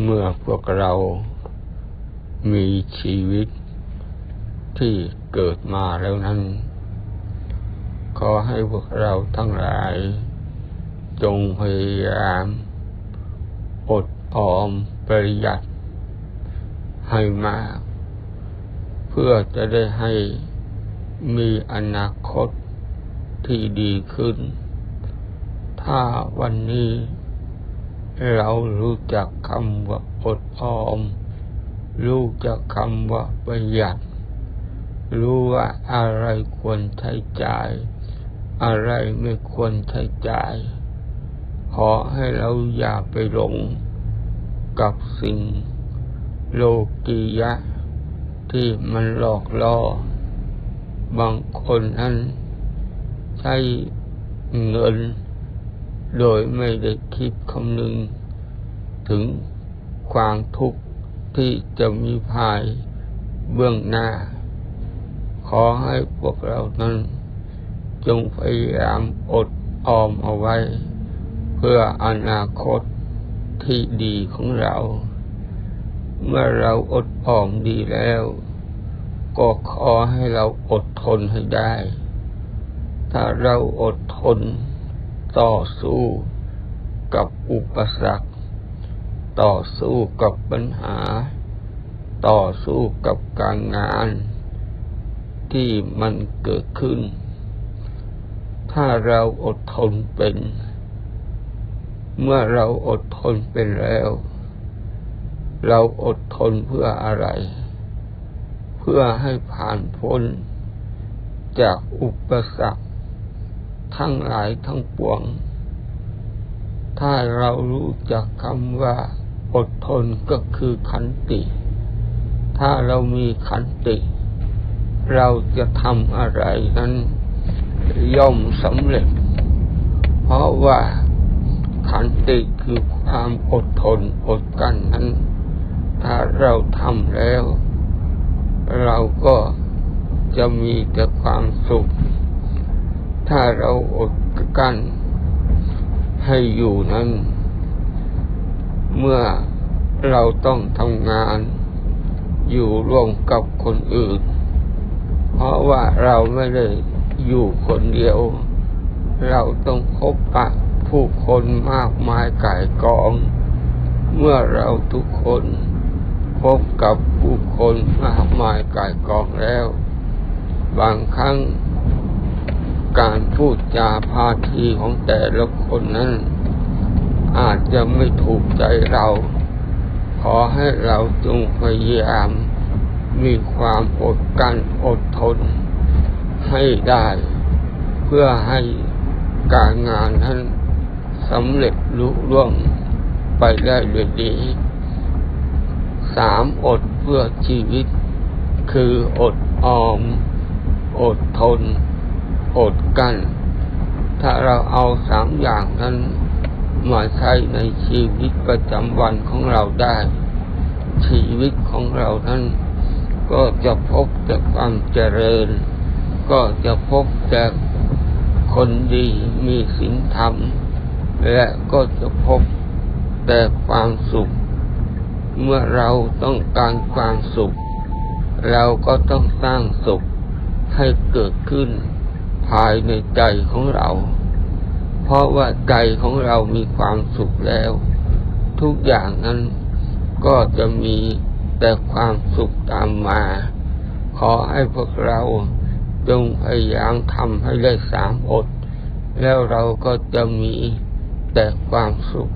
เมื่อพวกเรามีชีวิตที่เกิดมาแล้วนั้น ขอให้พวกเราทั้งหลาย จงพยายาม อดออมประหยัด ให้มาก เพื่อจะได้ให้มีอนาคตที่ดีขึ้น ถ้าวันนี้ เรารู้จักคำว่าอดออม รู้จักคำว่าประหยัด รู้ว่าอะไรควรใช้จ่าย อะไรไม่ควรใช้จ่าย ขอให้เราอย่าไปหลง กับสิ่งโลกียะ ที่มันหลอกล่อ บางคนนั้นใช้เงิน โดยไม่ได้คิดคำนึง ถึงความทุกข์ที่จะมีภายเบื้องหน้า ขอให้พวกเรานั้น จงพยายามอดออมเอาไว้ เพื่ออนาคตที่ดีของเรา เมื่อเราอดออมดีแล้ว ก็ขอให้เราอดทนให้ได้ ถ้าเราอดทน ต่อสู้กับอุปสรรค ต่อสู้กับปัญหา ต่อสู้กับการงาน ที่มันเกิดขึ้น ถ้าเราอดทนเป็น เมื่อเราอดทนเป็นแล้ว เราอดทนเพื่ออะไร เพื่อให้ผ่านพ้นจากอุปสรรค ทั้งหลายทั้งปวง ถ้าเรารู้จักคำว่า อดทนก็คือขันติ ถ้าเรามีขันติ เราจะทำอะไรนั้นย่อมสำเร็จ เพราะว่าขันติคือความอดทนอดกันนั้น ถ้าเราทำแล้ว เราก็จะมีแต่ความสุข ถ้าเราอดกั้นให้อยู่นั้น เมื่อเราต้องทำงาน อยู่ร่วมกับคนอื่น เพราะว่าเราไม่ได้อยู่คนเดียว เราต้องพบปะผู้คนมากมายก่ายกอง เมื่อเราทุกคนพบกับผู้คนมากมายก่ายกองแล้ว บางครั้ง การพูดจาพาทีของแต่ละคนนั้น อาจจะไม่ถูกใจเรา ขอให้เราจงพยายาม มีความอดกั้นอดทน ให้ได้ เพื่อให้การงานนั้นสำเร็จลุล่วงไปได้ด้วยดีสามอดเพื่อชีวิต คืออดออม อดทน อดกลั้นถ้าเราเอาสามอย่างนั้นมาใช้ในชีวิตประจำวันของเราได้ ชีวิตของเรานั้นก็จะพบแต่ความเจริญ ก็จะพบแต่คนดีมีศีลธรรม และก็จะพบแต่ความสุข เมื่อเราต้องการความสุข เราก็ต้องสร้างสุขให้เกิดขึ้น ภายในใจของเรา เพราะว่าใจของเรามีความสุขแล้ว ทุกอย่างนั้นก็จะมีแต่ความสุขตามมา ขอให้พวกเราจงพยายามทำให้ได้สามอด แล้วเราก็จะมีแต่ความสุข